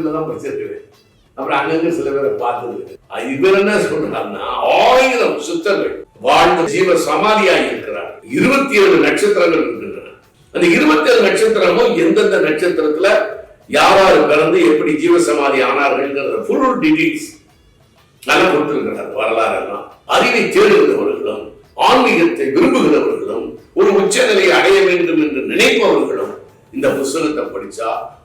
கோயில்ல தான் படிச்சிருக்கிறேன் அப்புறம் அங்கங்க சில பேரை பார்த்தது இவர் என்ன சொல்றாருன்னா ஆயிரம் சித்தர்கள் வாழ்ந்த ஜீவ சமாதியாக இருக்கிறார். இருபத்தி ஏழு நட்சத்திரங்கள் இருக்கின்றன. அந்த இருபத்தி ஏழு நட்சத்திரமும் எந்தெந்த நட்சத்திரத்துல யாராரு பிறந்து எப்படி ஜீவ சமாதி ஆனார்கள் ஃபுல் டீடைல்ஸ் நல்லா கொடுத்திருக்கிறார் வரலாறு எல்லாம் அறிவை தேடுகிறவர்களும் ஆன்மீகத்தை விரும்புகிறவர்களும் ஒரு உச்சநிலையை அடைய வேண்டும் என்று நினைப்பவர்களும் இந்த புஸ்தகத்தை படிச்சா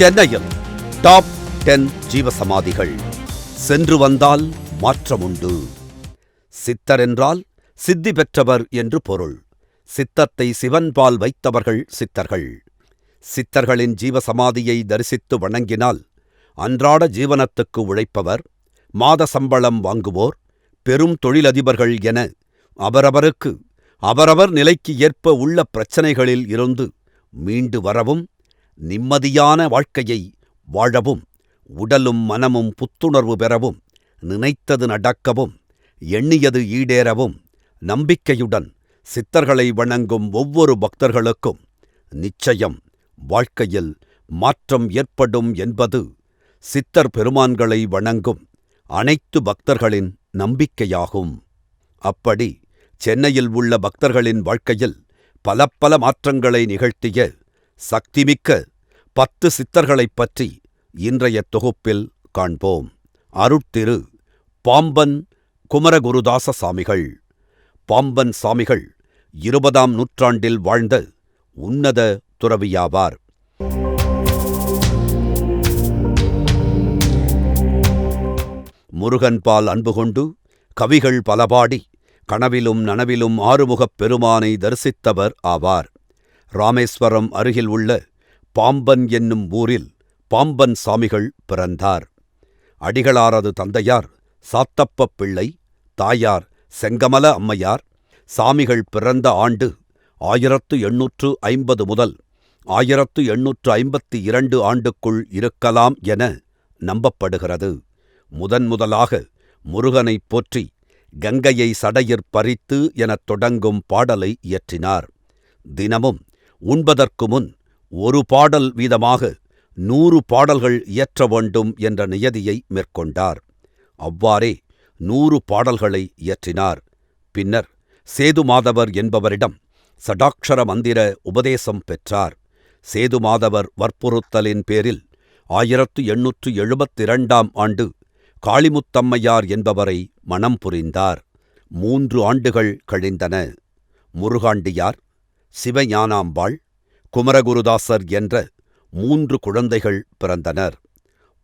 சென்னையில் டாப் டென் ஜீவசமாதிகள் சென்று வந்தால் மாற்றமுண்டு. சித்தர் என்றால் சித்தி பெற்றவர் என்று பொருள். சித்தத்தை சிவன்பால் வைத்தவர்கள் சித்தர்கள். சித்தர்களின் ஜீவசமாதியை தரிசித்து வணங்கினால் அன்றாட ஜீவனத்துக்கு உழைப்பவர் மாத சம்பளம் வாங்குவோர் பெரும் தொழிலதிபர்கள் என அவரவருக்கு அவரவர் நிலைக்கு ஏற்ப உள்ள பிரச்சனைகளில் இருந்து மீண்டு வரவும் நிம்மதியான வாழ்க்கையை வாழவும் உடலும் மனமும் புத்துணர்வு பெறவும் நினைத்தது நடக்கவும் எண்ணியது ஈடேறவும் நம்பிக்கையுடன் சித்தர்களை வணங்கும் ஒவ்வொரு பக்தர்களுக்கும் நிச்சயம் வாழ்க்கையில் மாற்றம் ஏற்படும் என்பது சித்தர் பெருமான்களை வணங்கும் அனைத்து பக்தர்களின் நம்பிக்கையாகும். அப்படி சென்னையில் உள்ள பக்தர்களின் வாழ்க்கையில் பல பல மாற்றங்களை நிகழ்த்திய சக்திமிக்க பத்து சித்தர்களைப் பற்றி இன்றைய தொகுப்பில் காண்போம். அருட்திரு பாம்பன் குமரகுருதாச சாமிகள் பாம்பன் சாமிகள் இருபதாம் நூற்றாண்டில் வாழ்ந்த உன்னத துறவியாவார். முருகன்பால் அன்பு கொண்டு கவிகள் பலபாடி கனவிலும் நனவிலும் ஆறுமுகப் பெருமானை தரிசித்தவர் ஆவார். ராமேஸ்வரம் அருகில் உள்ள பாம்பன் என்னும் ஊரில் பாம்பன் சாமிகள் பிறந்தார். அடிகளாரது தந்தையார் சாத்தப்ப பிள்ளை தாயார் செங்கமல அம்மையார். சாமிகள் பிறந்த ஆண்டு ஆயிரத்து எண்ணூற்று ஐம்பது முதல் ஆயிரத்து எண்ணூற்று ஐம்பத்தி இரண்டு ஆண்டுக்குள் இருக்கலாம் என நம்பப்படுகிறது. முதன் முதலாக முருகனைப் போற்றி கங்கையை சடையிற் பறித்து எனத் தொடங்கும் பாடலை இயற்றினார். தினமும் உண்பதற்கு முன் ஒரு பாடல் வீதமாக நூறு பாடல்கள் இயற்ற வேண்டும் என்ற நியதியை மேற்கொண்டார். அவ்வாறே நூறு பாடல்களை இயற்றினார். பின்னர் சேதுமாதவர் என்பவரிடம் சடாக்ஷர மந்திர உபதேசம் பெற்றார். சேதுமாதவர் வற்புறுத்தலின் பேரில் ஆயிரத்து எண்ணூற்று எழுபத்திரண்டாம் ஆண்டு காளிமுத்தம்மையார் என்பவரை மணம் புரிந்தார். மூன்று ஆண்டுகள் கழிந்தன. முருகாண்டியார் சிவஞானாம்பாள் குமரகுருதாசர் என்ற மூன்று குழந்தைகள் பிறந்தனர்.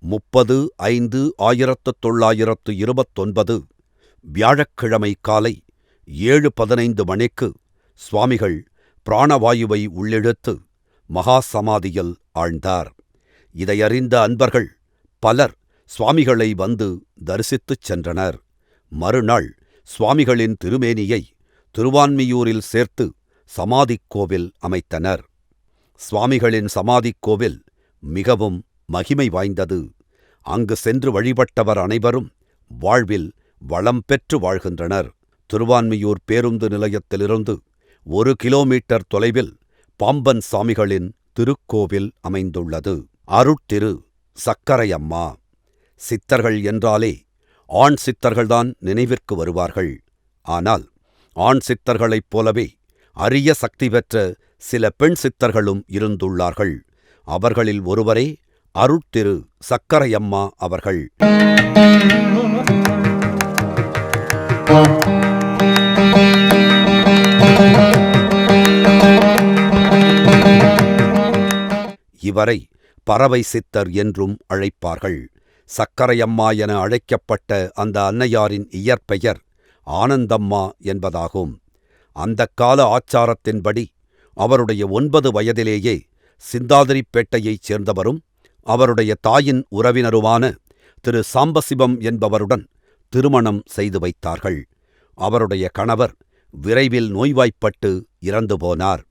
முப்பது ஐந்து ஆயிரத்து தொள்ளாயிரத்து இருபத்தொன்பது வியாழக்கிழமை காலை ஏழு பதினைந்து மணிக்கு சுவாமிகள் பிராணவாயுவை உள்ளிழுத்து மகா சமாதியில் ஆழ்ந்தார். இதையறிந்த அன்பர்கள் பலர் சுவாமிகளை வந்து தரிசித்துச் சென்றனர். மறுநாள் சுவாமிகளின் திருமேனியை திருவான்மியூரில் சேர்த்து சமாதிக் கோவில் அமைத்தனர். சுவாமிகளின் சமாதிக் கோவில் மிகவும் மகிமை வாய்ந்தது. அங்கு சென்று வழிபட்டவர் அனைவரும் வாழ்வில் வளம் பெற்று வாழ்கின்றனர். திருவான்மியூர் பேருந்து நிலையத்திலிருந்து ஒரு கிலோமீட்டர் தொலைவில் பாம்பன் சாமிகளின் திருக்கோவில் அமைந்துள்ளது. அருட்திரு சக்கரையம்மா சித்தர்கள் என்றாலே ஆண் சித்தர்கள்தான் நினைவிற்கு வருவார்கள். ஆனால் ஆண் சித்தர்களைப் போலவே அரிய சக்தி பெற்ற சில பெண் சித்தர்களும் இருந்துள்ளார்கள். அவர்களில் ஒருவரே அருட்திரு சக்கரையம்மா அவர்கள். இவரை பறவை சித்தர் என்றும் அழைப்பார்கள். சக்கரையம்மா என அழைக்கப்பட்ட அந்த அன்னையாரின் இயற்பெயர் ஆனந்தம்மா என்பதாகும். அந்தக் கால ஆச்சாரத்தின்படி அவருடைய ஒன்பது வயதிலேயே சிந்தாதிரிப்பேட்டையைச் சேர்ந்தவரும் அவருடைய தாயின் உறவினருமான திரு சாம்பசிவம் என்பவருடன் திருமணம் செய்து வைத்தார்கள். அவருடைய கணவர் விரைவில் நோய்வாய்ப்பட்டு இறந்து போனார்.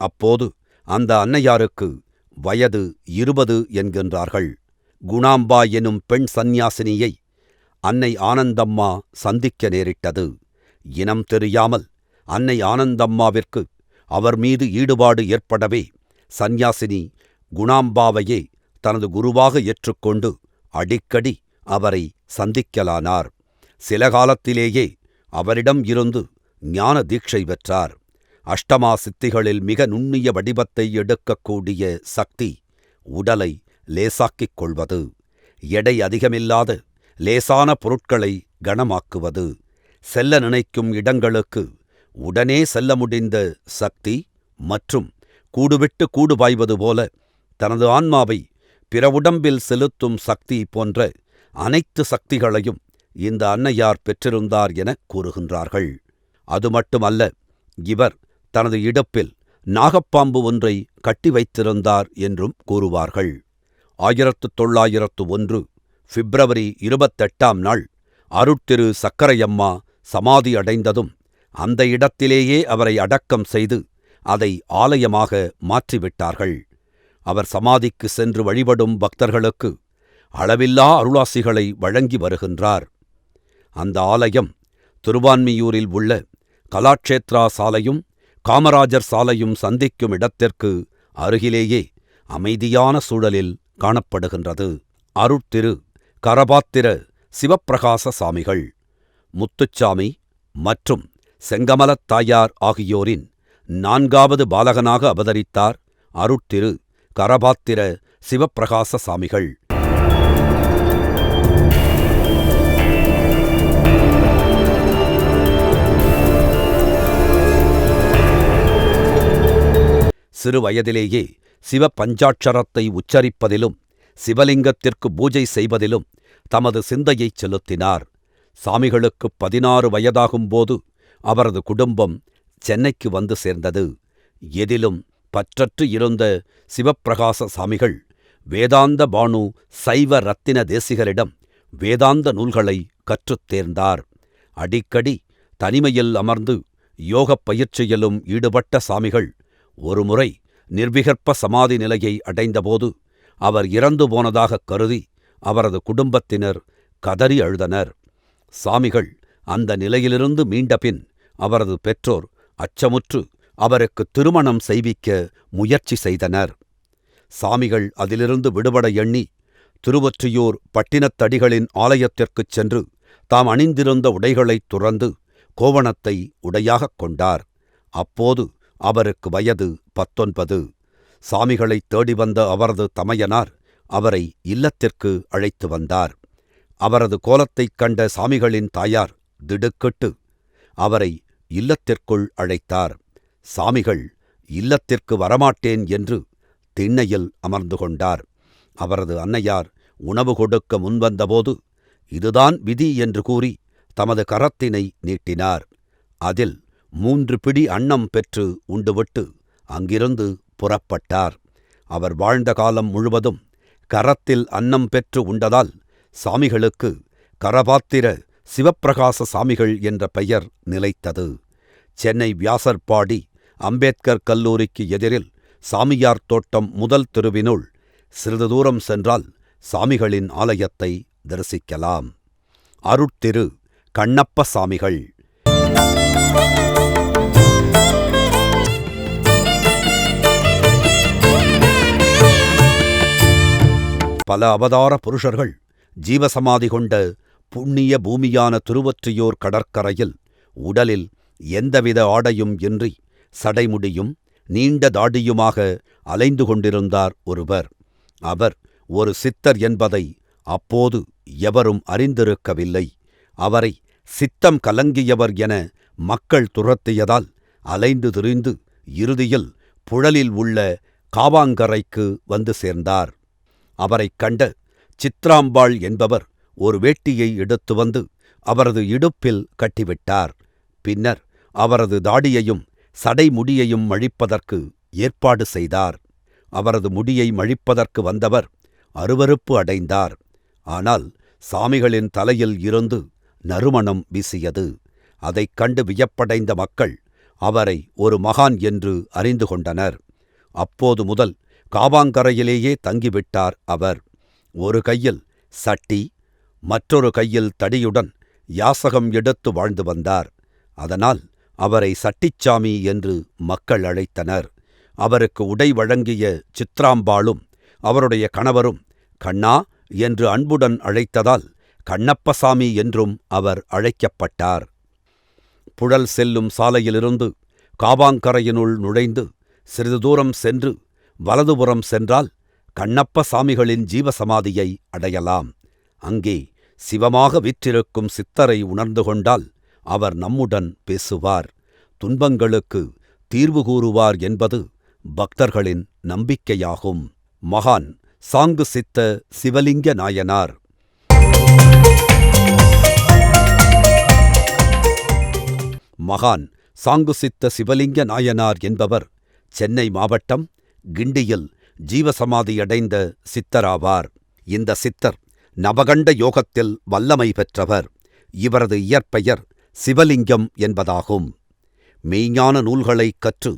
அப்போது அந்த அன்னையாருக்கு வயது இருபது என்கின்றார்கள். குணாம்பா எனும் பெண் சந்நியாசினியை அன்னை ஆனந்தம்மா சந்திக்க நேரிட்டது. இனம் தெரியாமல் அன்னை ஆனந்தம்மாவிற்கு அவர் மீது ஈடுபாடு ஏற்படவே சந்நியாசினி குணாம்பாவையே தனது குருவாக ஏற்றுக்கொண்டு அடிக்கடி அவரை சந்திக்கலானார். சில காலத்திலேயே அவரிடம் இருந்து ஞான தீட்சை பெற்றார். அஷ்டமா சித்திகளில் மிக நுண்ணிய வடிவத்தை எடுக்கக்கூடிய சக்தி உடலை லேசாக்கிக் கொள்வது எடை அதிகமில்லாத லேசான பொருட்களை கனமாக்குவது செல்ல நினைக்கும் இடங்களுக்கு உடனே செல்ல முடிந்த சக்தி மற்றும் கூடுவிட்டு கூடு பாய்வது போல தனது ஆன்மாவை பிற உடம்பில் செலுத்தும் சக்தி போன்ற அனைத்து சக்திகளையும் இந்த அன்னையார் பெற்றிருந்தார் எனக் கூறுகின்றார்கள். அது மட்டுமல்ல இவர் தனது இடுப்பில் நாகப்பாம்பு ஒன்றை கட்டி வைத்திருந்தார் என்றும் கூறுவார்கள். ஆயிரத்து தொள்ளாயிரத்து ஒன்று பிப்ரவரி இருபத்தெட்டாம் நாள் அருட்திரு சக்கரையம்மா சமாதி அடைந்ததும் அந்த இடத்திலேயே அவரை அடக்கம் செய்து அதை ஆலயமாக மாற்றிவிட்டார்கள். அவர் சமாதிக்கு சென்று வழிபடும் பக்தர்களுக்கு அளவில்லா அருளாசிகளை வழங்கி வருகின்றார். அந்த ஆலயம் திருவான்மியூரில் உள்ள கலாட்சேத்ரா சாலையும் காமராஜர் சாலையும் சந்திக்கும் இடத்திற்கு அருகிலேயே அமைதியான சூழலில் காணப்படுகின்றது. அருட்திரு கரபாத்திர சிவப்பிரகாச சாமிகள் முத்துச்சாமி மற்றும் செங்கமலத் தாயார் ஆகியோரின் நான்காவது பாலகனாக அவதரித்தார் அருட்திரு கரபாத்திர சிவப்பிரகாச சாமிகள். சிறு வயதிலேயே சிவ பஞ்சாட்சரத்தை உச்சரிப்பதிலும் சிவலிங்கத்திற்கு பூஜை செய்வதிலும் தமது சிந்தையைச் செலுத்தினார். சாமிகளுக்கு பதினாறு வயதாகும்போது அவரது குடும்பம் சென்னைக்கு வந்து சேர்ந்தது. எதிலும் பற்றற்று இருந்த சிவப்பிரகாச சாமிகள் வேதாந்த பானு சைவ ரத்தின தேசிகரிடம் வேதாந்த நூல்களை கற்றுத் தேர்ந்தார். அடிக்கடி தனிமையில் அமர்ந்து யோகப் பயிற்சியிலும் ஈடுபட்ட சாமிகள் ஒருமுறை நிர்விகற்ப சமாதி நிலையை அடைந்தபோது அவர் இறந்து போனதாகக் கருதி அவரது குடும்பத்தினர் கதறி அழுதனர். சாமிகள் அந்த நிலையிலிருந்து மீண்டபின் அவரது பெற்றோர் அச்சமுற்று அவருக்கு திருமணம் செய்விக்க முயற்சி செய்தனர். சாமிகள் அதிலிருந்து விடுபட எண்ணி திருவொற்றியூர் பட்டினத்தடிகளின் ஆலயத்திற்குச் சென்று தாம் அணிந்திருந்த உடைகளைத் துறந்து கோவணத்தை உடையாகக் கொண்டார். அப்போது அவருக்கு வயது பத்தொன்பது. சாமிகளைத் தேடி வந்த அவரது தமையனார் அவரை இல்லத்திற்கு அழைத்து வந்தார். அவரது கோலத்தைக் கண்ட சாமிகளின் தாயார் திடுக்கிட்டு அவரை இல்லத்திற்குள் அழைத்தார். சாமிகள் இல்லத்திற்கு வரமாட்டேன் என்று திண்ணையில் அமர்ந்து கொண்டார். அவரது அன்னையார் உணவு கொடுக்க முன்வந்தபோது இதுதான் விதி என்று கூறி தமது கரத்தினை நீட்டினார். அதில் மூன்று பிடி அன்னம் பெற்று உண்டுவிட்டு அங்கிருந்து புறப்பட்டார். அவர் வாழ்ந்த காலம் முழுவதும் கரத்தில் அன்னம் பெற்று உண்டதால் சாமிகளுக்கு கரபாத்திர சிவப்பிரகாச சாமிகள் என்ற பெயர் நிலைத்தது. சென்னை வியாசர்பாடி அம்பேத்கர் கல்லூரிக்கு எதிரில் சாமியார் தோட்டம் முதல் தெருவினுள் சிறிது தூரம் சென்றால் சாமிகளின் ஆலயத்தை தரிசிக்கலாம். அருட்திரு கண்ணப்ப சாமிகள். பல அவதார புருஷர்கள் ஜீவசமாதி கொண்ட புண்ணிய பூமியான திருவொற்றியூர் கடற்கரையில் உடலில் எந்தவித ஆடையும் இன்றி சடைமுடியும் நீண்ட தாடியுமாக அலைந்து கொண்டிருந்தார் ஒருவர். அவர் ஒரு சித்தர் என்பதை அப்போது எவரும் அறிந்திருக்கவில்லை. அவரை சித்தம் கலங்கியவர் என மக்கள் துரத்தியதால் அலைந்து திரிந்து இறுதியில் புழலில் உள்ள காவாங்கரைக்கு வந்து சேர்ந்தார். அவரைக் கண்ட சித்ராம்பாள் என்பவர் ஒரு வேட்டியை எடுத்து வந்து அவரது இடுப்பில் கட்டிவிட்டார். பின்னர் அவரது தாடியையும் சடைமுடியையும் மழிப்பதற்கு ஏற்பாடு செய்தார். அவரது முடியை மழிப்பதற்கு வந்தவர் அருவருப்பு அடைந்தார். ஆனால் சாமிகளின் தலையில் இருந்து நறுமணம் வீசியது. அதைக் கண்டு வியப்படைந்த மக்கள் அவரை ஒரு மகான் என்று அறிந்து கொண்டனர். அப்போது முதல் காவாங்கரையிலேயே தங்கிவிட்டார் அவர். ஒரு கையில் சட்டி மற்றொரு கையில் தடியுடன் யாசகம் எடுத்து வாழ்ந்து வந்தார். அதனால் அவரை சட்டிச்சாமி என்று மக்கள் அழைத்தனர். அவருக்கு உடை வழங்கிய சித்ராம்பாளும் அவருடைய கணவரும் கண்ணா என்று அன்புடன் அழைத்ததால் கண்ணப்பசாமி என்றும் அவர் அழைக்கப்பட்டார். புழல் செல்லும் சாலையிலிருந்து காவாங்கரையினுள் நுழைந்து சிறிது தூரம் சென்று வலதுபுறம் சென்றால் கண்ணப்பசாமிகளின் ஜீவசமாதியை அடையலாம். அங்கே சிவமாக விற்றிருக்கும் சித்தரை உணர்ந்து கொண்டால் அவர் நம்முடன் பேசுவார். துன்பங்களுக்கு தீர்வு கூறுவார் என்பது பக்தர்களின் நம்பிக்கையாகும். மகான் சாங்கு சித்த சிவலிங்க நாயனார். மகான் சாங்கு சித்த சிவலிங்க நாயனார் என்பவர் சென்னை மாவட்டம் கிண்டியில் ஜீவசமாதியடைந்த சித்தராவார். இந்த சித்தர் நவகண்ட யோகத்தில் வல்லமை பெற்றவர். இவரது இயற்பெயர் சிவலிங்கம் என்பதாகும். மெய்ஞான நூல்களைக் கற்று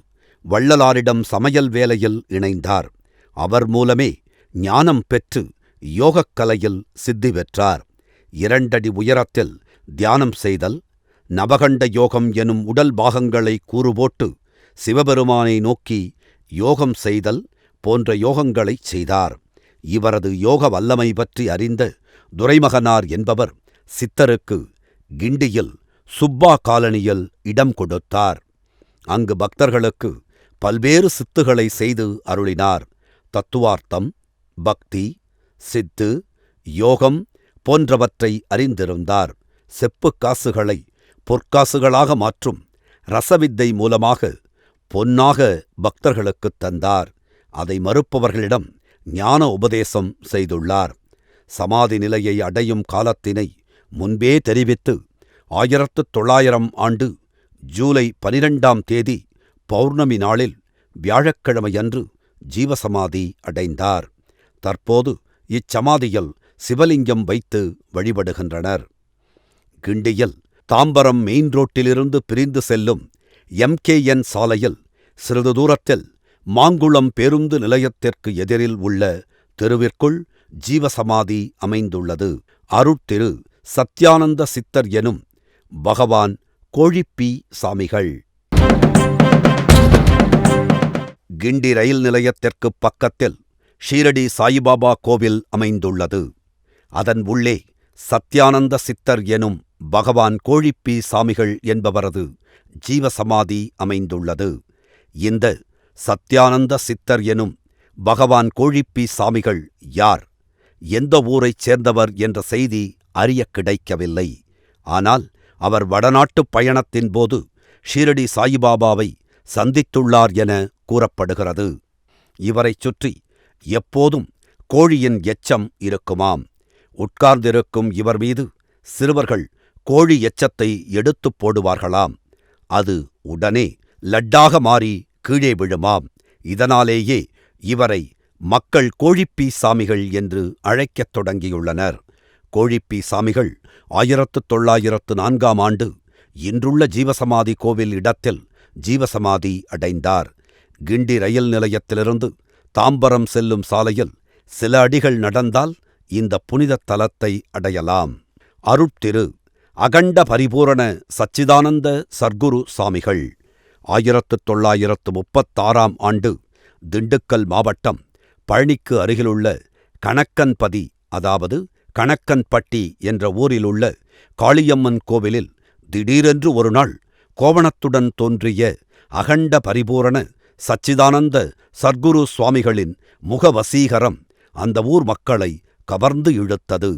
வள்ளலாரிடம் சமையல் வேலையில் இணைந்தார். அவர் மூலமே ஞானம் பெற்று யோகக் கலையில் சித்தி பெற்றார். இரண்டடி உயரத்தில் தியானம் செய்தல் நவகண்ட யோகம் எனும் உடல் பாகங்களை கூறுபோட்டு சிவபெருமானை நோக்கி யோகம் செய்தல் போன்ற யோகங்களைச் செய்தார். இவரது யோக வல்லமை பற்றி அறிந்த துரைமகனார் என்பவர் சித்தருக்கு கிண்டியில் சுப்பா காலனியில் இடம் கொடுத்தார். அங்கு பக்தர்களுக்கு பல்வேறு சித்துகளை செய்து அருளினார். தத்துவார்த்தம் பக்தி சித்து யோகம் போன்றவற்றை அறிந்திருந்தார். செப்புக் காசுகளை பொற்காசுகளாக மாற்றும் ரசவித்தை மூலமாக பொன்னாக பக்தர்களுக்குத் தந்தார். அதை மறுப்பவர்களிடம் ஞான உபதேசம் செய்துள்ளார். சமாதி நிலையை அடையும் காலத்தினை முன்பே தெரிவித்து ஆயிரத்து தொள்ளாயிரம் ஆண்டு ஜூலை பனிரெண்டாம் தேதி பௌர்ணமி நாளில் வியாழக்கிழமையன்று ஜீவசமாதி அடைந்தார். தற்போது இச்சமாதியில் சிவலிங்கம் வைத்து வழிபடுகின்றனர். கிண்டியில் தாம்பரம் மெயின் ரோட்டிலிருந்து பிரிந்து செல்லும் எம்கேஎன் சாலையில் சிறிது தூரத்தில் மாங்குளம் பேருந்து நிலையத்திற்கு எதிரில் உள்ள தெருவிற்குள் ஜீவசமாதி அமைந்துள்ளது. அருட்திரு சத்யானந்த சித்தர் எனும் பகவான் கோழிப்பி சாமிகள். கிண்டி ரயில் நிலையத்திற்குப் பக்கத்தில் ஷீரடி சாயிபாபா கோவில் அமைந்துள்ளது. அதன் உள்ளே சத்யானந்த சித்தர் எனும் பகவான் கோழிப்பி சாமிகள் என்பவரது ஜீவசமாதி அமைந்துள்ளது. இந்த சத்யானந்த சித்தர் எனும் பகவான் கோழிப்பி சாமிகள் யார்? எந்த ஊரைச் சேர்ந்தவர் என்ற செய்தி அறியக் கிடைக்கவில்லை. ஆனால் அவர் வடநாட்டுப் பயணத்தின் போது ஷீரடி சாயிபாபாவை சந்தித்துள்ளார் என கூறப்படுகிறது. இவரைச் சுற்றி எப்போதும் கோழியின் எச்சம் இருக்குமாம். உட்கார்ந்திருக்கும் இவர் மீது சிறுவர்கள் கோழி எச்சத்தை எடுத்துப் போடுவார்களாம். அது உடனே லட்டாக மாறி கீழே விழுமாம். இதனாலேயே இவரை மக்கள் கோழிப்பி சாமிகள் என்று அழைக்கத் தொடங்கியுள்ளனர். கோழிப்பி சாமிகள் ஆயிரத்து தொள்ளாயிரத்து நான்காம் ஆண்டு இன்றுள்ள ஜீவசமாதி கோவில் இடத்தில் ஜீவசமாதி அடைந்தார். கிண்டி ரயில் நிலையத்திலிருந்து தாம்பரம் செல்லும் சாலையில் சில அடிகள் நடந்தால் இந்த புனிதத் தலத்தை அடையலாம். அருட்திரு அகண்ட பரிபூரண சச்சிதானந்த சர்க்குரு சாமிகள். ஆயிரத்து தொள்ளாயிரத்து முப்பத்தாறாம் ஆண்டு திண்டுக்கல் மாவட்டம் பழனிக்கு அருகிலுள்ள கணக்கன்பதி அதாவது கணக்கன்பட்டி என்ற ஊரிலுள்ள காளியம்மன் கோவிலில் திடீரென்று ஒருநாள் கோவணத்துடன் தோன்றிய அகண்ட பரிபூரண சச்சிதானந்த சர்க்குரு சுவாமிகளின் முகவசீகரம் அந்த ஊர் மக்களை கவர்ந்து இழுத்தது.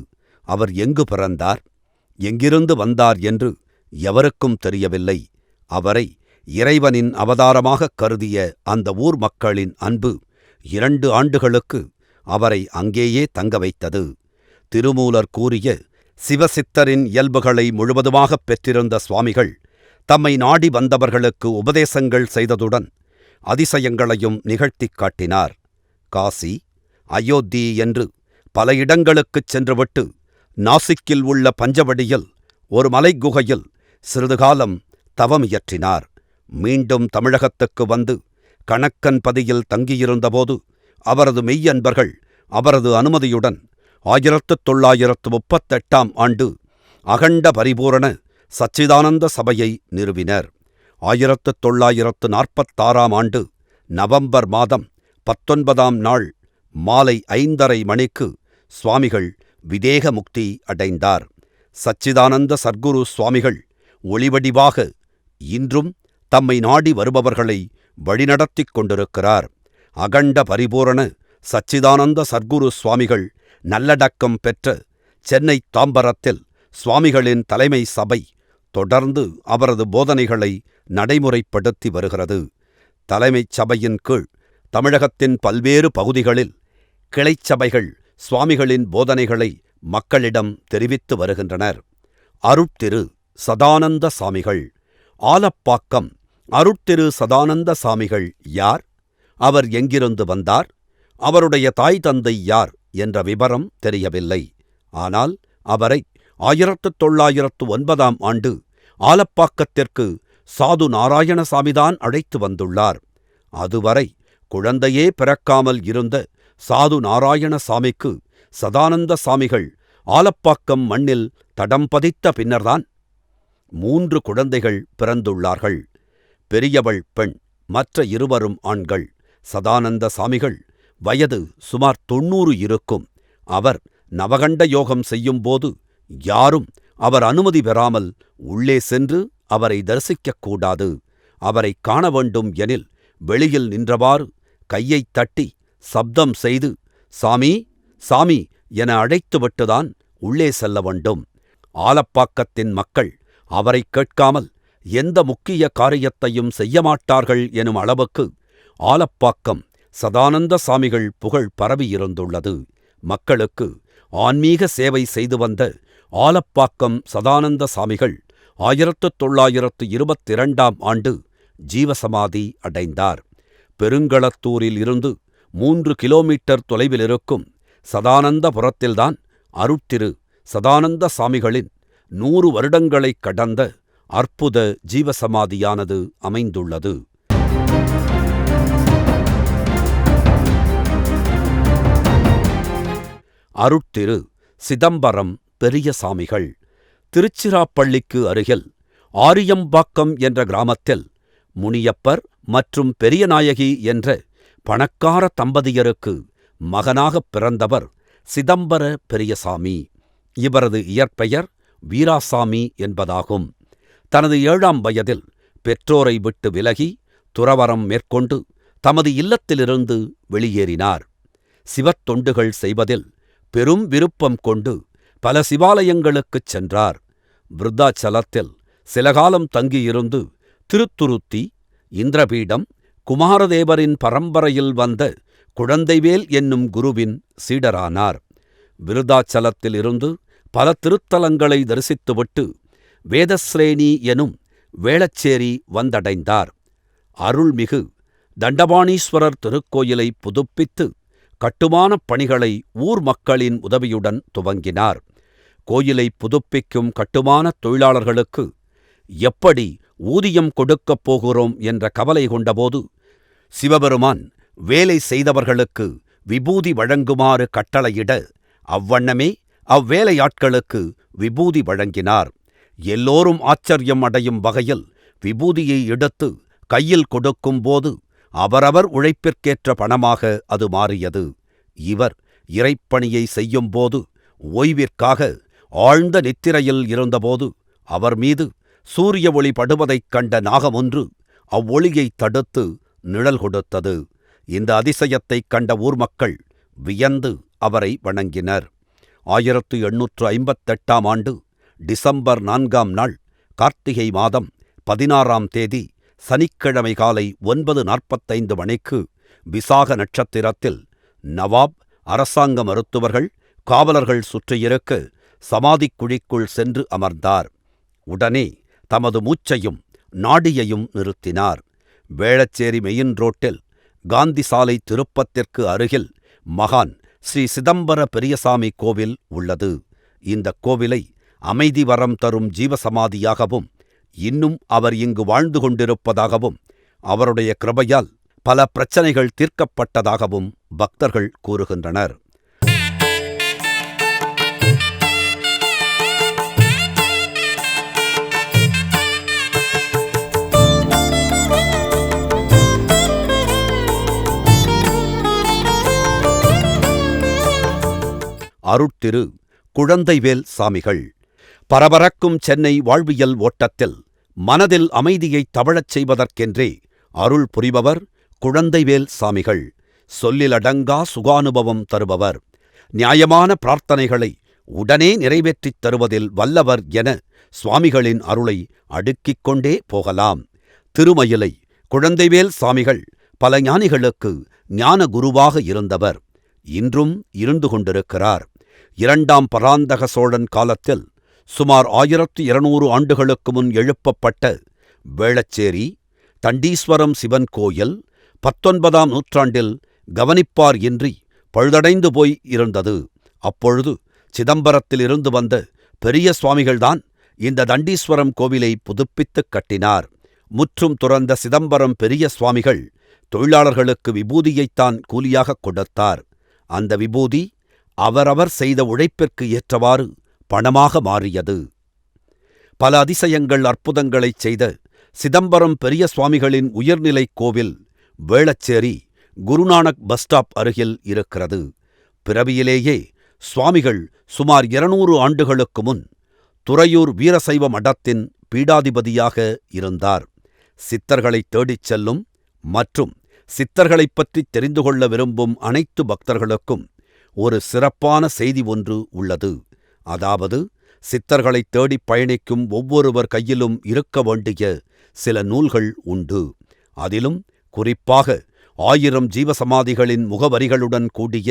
அவர் எங்கு பிறந்தார்? எங்கிருந்து வந்தார் என்று எவருக்கும் தெரியவில்லை. அவரை இறைவனின் அவதாரமாகக் கருதிய அந்த ஊர் மக்களின் அன்பு இரண்டு ஆண்டுகளுக்கு அவரை அங்கேயே தங்க வைத்தது. திருமூலர் கூறிய சிவசித்தரின் இயல்புகளை முழுவதுமாகப் பெற்றிருந்த சுவாமிகள் தம்மை நாடி வந்தவர்களுக்கு உபதேசங்கள் செய்ததுடன் அதிசயங்களையும் நிகழ்த்திக் காட்டினார். காசி அயோத்தி என்று பல இடங்களுக்குச் சென்றுவிட்டு நாசிக்கில் உள்ள பஞ்சவடியில் ஒரு மலைக்குகையில் சிறிது காலம் தவமியற்றினார் மீண்டும் தமிழகத்துக்கு வந்து கணக்கன் பதியில் தங்கியிருந்தபோது அவரது மெய்யன்பர்கள் அவரது அனுமதியுடன் ஆயிரத்து தொள்ளாயிரத்து முப்பத்தெட்டாம் ஆண்டு அகண்ட பரிபூரண சச்சிதானந்த சபையை நிறுவினர். ஆயிரத்து தொள்ளாயிரத்து நாற்பத்தாறாம் ஆண்டு நவம்பர் மாதம் பத்தொன்பதாம் நாள் மாலை ஐந்தரை மணிக்கு சுவாமிகள் விதேக முக்தி அடைந்தார். சச்சிதானந்த சர்க்குரு சுவாமிகள் ஒளிவடிவாக இன்றும் தம்மை நாடி வருபவர்களை வழிநடத்திக் கொண்டிருக்கிறார். அகண்ட பரிபூரண சச்சிதானந்த சர்க்குரு சுவாமிகள் நல்லடக்கம் பெற்ற சென்னை தாம்பரத்தில் சுவாமிகளின் தலைமை சபை தொடர்ந்து அவரது போதனைகளை நடைமுறைப்படுத்தி வருகிறது. தலைமைச் சபையின் கீழ் தமிழகத்தின் பல்வேறு பகுதிகளில் கிளைச்சபைகள் சுவாமிகளின் போதனைகளை மக்களிடம் தெரிவித்து வருகின்றனர். அருட்திரு சதானந்த சாமிகள். ஆலப்பாக்கம் அருட்திரு சதானந்த சாமிகள் யார்? அவர் எங்கிருந்து வந்தார்? அவருடைய தாய் தந்தை யார்? என்ற விபரம் தெரியவில்லை. ஆனால் அவரை ஆயிரத்து தொள்ளாயிரத்து ஒன்பதாம் ஆண்டு ஆலப்பாக்கத்திற்கு சாது நாராயணசாமிதான் அழைத்து வந்துள்ளார். அதுவரை குழந்தையே பிறக்காமல் இருந்த சாது நாராயணசாமிக்கு சதானந்த சாமிகள் ஆலப்பாக்கம் மண்ணில் தடம் பதித்த பின்னர்தான் மூன்று குழந்தைகள் பிறந்துள்ளார்கள். பெரியவள் பெண் மற்ற இருவரும் ஆண்கள் சதானந்த சாமிகள் வயது சுமார் தொன்னூறு இருக்கும். அவர் நவகண்ட யோகம் செய்யும்போது யாரும் அவர் அனுமதி பெறாமல் உள்ளே சென்று அவரை தரிசிக்கக் கூடாது. அவரை காண வேண்டும் எனில் வெளியில் நின்றவாறு கையைத் தட்டி சப்தம் செய்து சாமி சாமி என அழைத்துவிட்டுதான் உள்ளே செல்ல வேண்டும். ஆலப்பாக்கத்தின் மக்கள் அவரை கேட்காமல் எந்த முக்கிய காரியத்தையும் செய்யமாட்டார்கள் எனும் அளவுக்கு ஆலப்பாக்கம் சதானந்த சாமிகள் புகழ் பரவியிருந்துள்ளது மக்களுக்கு ஆன்மீக சேவை செய்து வந்த ஆலப்பாக்கம் சதானந்த சாமிகள் ஆயிரத்து தொள்ளாயிரத்து இருபத்திரண்டாம் ஆண்டு ஜீவசமாதி அடைந்தார். பெருங்களத்தூரில் இருந்து மூன்று கிலோமீட்டர் தொலைவில் இருக்கும் சதானந்தபுரத்தில்தான் அருட்திரு சதானந்த சாமிகளின் நூறு வருடங்களைக் கடந்த அற்புத ஜீவசமாதியானது அமைந்துள்ளது. அருட்திரு சிதம்பரம் பெரியசாமிகள் திருச்சிராப்பள்ளிக்கு அருகில் ஆரியம்பாக்கம் என்ற கிராமத்தில் முனியப்பர் மற்றும் பெரியநாயகி என்ற பணக்கார தம்பதியருக்கு மகனாகப் பிறந்தவர் சிதம்பர பெரியசாமி. இவரது இயற்பெயர் வீராசாமி என்பதாகும். தனது ஏழாம் வயதில் பெற்றோரை விட்டு விலகி துறவரம் மேற்கொண்டு தமது இல்லத்திலிருந்து வெளியேறினார். சிவத்தொண்டுகள் செய்வதில் பெரும் விருப்பம் கொண்டு பல சிவாலயங்களுக்குச் சென்றார். விருத்தாச்சலத்தில் சிலகாலம் தங்கியிருந்து திருத்துருத்தி இந்திரபீடம் குமாரதேவரின் பரம்பரையில் வந்த குழந்தைவேல் என்னும் குருவின் சீடரானார். விருதாச்சலத்தில் இருந்து பல திருத்தலங்களை தரிசித்துவிட்டு வேதஸ்ரேணி எனும் வேளச்சேரி வந்தடைந்தார். அருள்மிகு தண்டபாணீஸ்வரர் திருக்கோயிலை புதுப்பித்து கட்டுமானப் பணிகளை ஊர் மக்களின் உதவியுடன் துவங்கினார். கோயிலை புதுப்பிக்கும் கட்டுமானத் தொழிலாளர்களுக்கு எப்படி ஊதியம் கொடுக்கப் போகிறோம் என்ற கவலை கொண்டபோது சிவபெருமான் வேலை செய்தவர்களுக்கு விபூதி வழங்குமாறு கட்டளையிட அவ்வண்ணமே அவ்வேலையாட்களுக்கு விபூதி வழங்கினார். எல்லோரும் ஆச்சரியம் அடையும் வகையில் விபூதியை எடுத்து கையில் கொடுக்கும்போது அவரவர் உழைப்பிற்கேற்ற பணமாக அது மாறியது. இவர் இறைப்பணியை செய்யும்போது ஓய்விற்காக ஆழ்ந்த நித்திரையில் இருந்தபோது அவர் மீது சூரிய ஒளி படுவதைக் கண்ட நாகமொன்று அவ்வொளியைத் தடுத்து நிழல் கொடுத்தது. இந்த அதிசயத்தைக் கண்ட ஊர் மக்கள் வியந்து அவரை வணங்கினர். ஆயிரத்து எண்ணூற்று ஐம்பத்தெட்டாம் ஆண்டு டிசம்பர் நான்காம் நாள் கார்த்திகை மாதம் பதினாறாம் தேதி சனிக்கிழமை காலை ஒன்பது நாற்பத்தைந்து மணிக்கு விசாக நட்சத்திரத்தில் நவாப் அரசாங்க மருத்துவர்கள் காவலர்கள் சுற்றியிருக்க சமாதிக் குழிக்குள் சென்று அமர்ந்தார். உடனே தமது மூச்சையும் நாடியையும் நிறுத்தினார். வேளச்சேரி மெயின் ரோட்டில் காந்தி சாலை திருப்பத்திற்கு அருகில் மகான் ஸ்ரீ சிதம்பர பெரியசாமி கோவில் உள்ளது. இந்த கோவிலை அமைதி வரம் தரும் ஜீவசமாதியாகவும் இன்னும் அவர் இங்கு வாழ்ந்து கொண்டிருப்பதாகவும் அவருடைய கிருபையால் பல பிரச்சனைகள் தீர்க்கப்பட்டதாகவும் பக்தர்கள் கூறுகின்றனர். அருட்திரு குழந்தைவேல் சாமிகள். பரபரக்கும் சென்னை வாழ்வியல் ஓட்டத்தில் மனதில் அமைதியை தவழச் செய்வதற்கென்றே அருள் புரிபவர் குழந்தைவேல் சாமிகள். சொல்லிலடங்கா சுகானுபவம் தருபவர். நியாயமான பிரார்த்தனைகளை உடனே நிறைவேற்றித் தருவதில் வல்லவர் என சுவாமிகளின் அருளை அடுக்கிக் கொண்டே போகலாம். திருமயிலை குழந்தைவேல் சாமிகள் பல ஞானிகளுக்கு ஞான குருவாக இருந்தவர். இன்றும் இருந்து கொண்டிருக்கிறார். இரண்டாம் பராந்தக சோழன் காலத்தில் சுமார் ஆயிரத்து இருநூறு ஆண்டுகளுக்கு முன் எழுப்பப்பட்ட வேளச்சேரி தண்டீஸ்வரம் சிவன் கோயில் பத்தொன்பதாம் நூற்றாண்டில் கவனிப்பார் இன்றி பழுதடைந்து போய் இருந்தது. அப்பொழுது சிதம்பரத்திலிருந்து வந்த பெரிய சுவாமிகள்தான் இந்த தண்டீஸ்வரம் கோவிலை புதுப்பித்துக் கட்டினார். முற்றும் துறந்த சிதம்பரம் பெரிய சுவாமிகள் தொழிலாளர்களுக்கு விபூதியைத்தான் கூலியாகக் கொடுத்தார். அந்த விபூதி அவரவர் செய்த உழைப்பிற்கு ஏற்றவாறு பணமாக மாறியது. பல அதிசயங்கள் அற்புதங்களைச் செய்த சிதம்பரம் பெரிய சுவாமிகளின் உயர்நிலைக் கோவில் வேளச்சேரி குருநானக் பஸ் ஸ்டாப் அருகில் இருக்கிறது. பிறவியிலேயே சுவாமிகள் சுமார் இருநூறு ஆண்டுகளுக்கு முன் துறையூர் வீரசைவ மடத்தின் பீடாதிபதியாக இருந்தார். சித்தர்களைத் தேடிச் செல்லும் மற்றும் சித்தர்களைப் பற்றி தெரிந்து கொள்ள விரும்பும் அனைத்து பக்தர்களுக்கும் ஒரு சிறப்பான செய்தி ஒன்று உள்ளது. அதாவது சித்தர்களைத் தேடிப் பயணிக்கும் ஒவ்வொருவர் கையிலும் இருக்க வேண்டிய சில நூல்கள் உண்டு. அதிலும் குறிப்பாக ஆயிரம் ஜீவசமாதிகளின் முகவரிகளுடன் கூடிய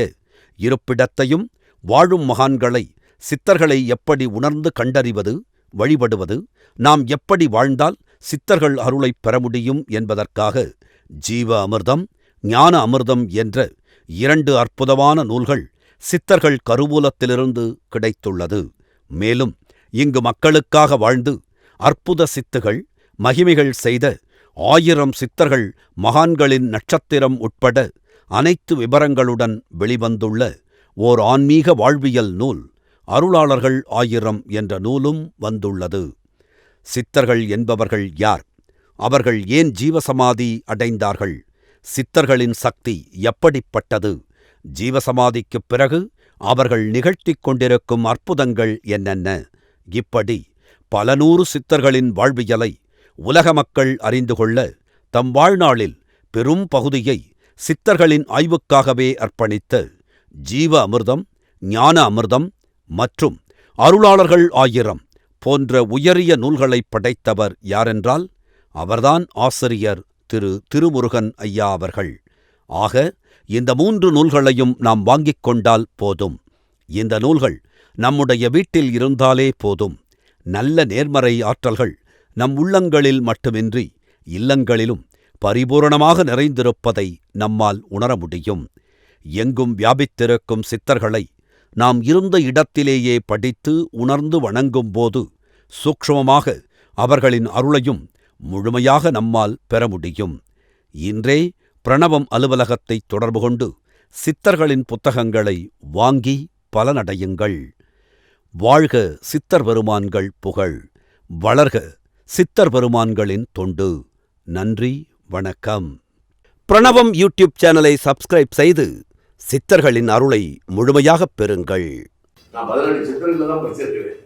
இருப்பிடத்தையும் வாழும் மகான்களை சித்தர்களை எப்படி உணர்ந்து கண்டறிவது வழிபடுவது நாம் எப்படி வாழ்ந்தால் சித்தர்கள் அருளைப் பெற முடியும் என்பதற்காக ஜீவ அமிர்தம் ஞான அமிர்தம் என்ற இரண்டு அற்புதமான நூல்கள் சித்தர்கள் கருவூலத்திலிருந்து கிடைத்துள்ளது. மேலும் இங்கு மக்களுக்காக வாழ்ந்து அற்புத சித்துகள் மகிமைகள் செய்த ஆயிரம் சித்தர்கள் மகான்களின் நட்சத்திரம் உட்பட அனைத்து விபரங்களுடன் வெளிவந்துள்ள ஓர் ஆன்மீக வாழ்வியல் நூல் அருளாளர்கள் ஆயிரம் என்ற நூலும் வந்துள்ளது. சித்தர்கள் என்பவர்கள் யார்? அவர்கள் ஏன் ஜீவசமாதி அடைந்தார்கள்? சித்தர்களின் சக்தி எப்படிப்பட்டது? ஜீவசமாதிக்குப் பிறகு அவர்கள் நிகழ்த்திக் கொண்டிருக்கும் அற்புதங்கள் என்னென்ன? இப்படி பல நூறு சித்தர்களின் வாழ்வியலை உலக மக்கள் அறிந்து கொள்ள தம் வாழ்நாளில் பெரும் பகுதியை சித்தர்களின் ஆய்வுக்காகவே அர்ப்பணித்த ஜீவ அமிர்தம் ஞான அமிர்தம் மற்றும் அருளாளர்கள் ஆயிரம் போன்ற உயரிய நூல்களைப் படைத்தவர் யாரென்றால் அவர்தான் ஆசிரியர் திரு திருமுருகன் ஐயா அவர்கள். ஆக இந்த மூன்று நூல்களையும் நாம் வாங்கிக் கொண்டால் போதும். இந்த நூல்கள் நம்முடைய வீட்டில் இருந்தாலே போதும். நல்ல நேர்மறை ஆற்றல்கள் நம் உள்ளங்களில் மட்டுமின்றி இல்லங்களிலும் பரிபூரணமாக நிறைந்திருப்பதை நம்மால் உணர முடியும். எங்கும் வியாபித்திருக்கும் சித்தர்களை நாம் இருந்த இடத்திலேயே படித்து உணர்ந்து வணங்கும்போது சூக்ஷ்மமாக அவர்களின் அருளையும் முழுமையாக நம்மால் பெற முடியும். இன்றே பிரணவம் அலுவலகத்தை தொடர்பு கொண்டு சித்தர்களின் புத்தகங்களை வாங்கி பலனடையுங்கள். வாழ்க சித்தர் பெருமான்கள் புகழ். வளர்க சித்தர் பெருமான்களின் தொண்டு. நன்றி வணக்கம். பிரணவம் யூடியூப் சேனலை சப்ஸ்கிரைப் செய்து சித்தர்களின் அருளை முழுமையாகப் பெறுங்கள். நான் பதினெட்டு சித்தர்கள் தான் படிச்சிருக்கிறேன்.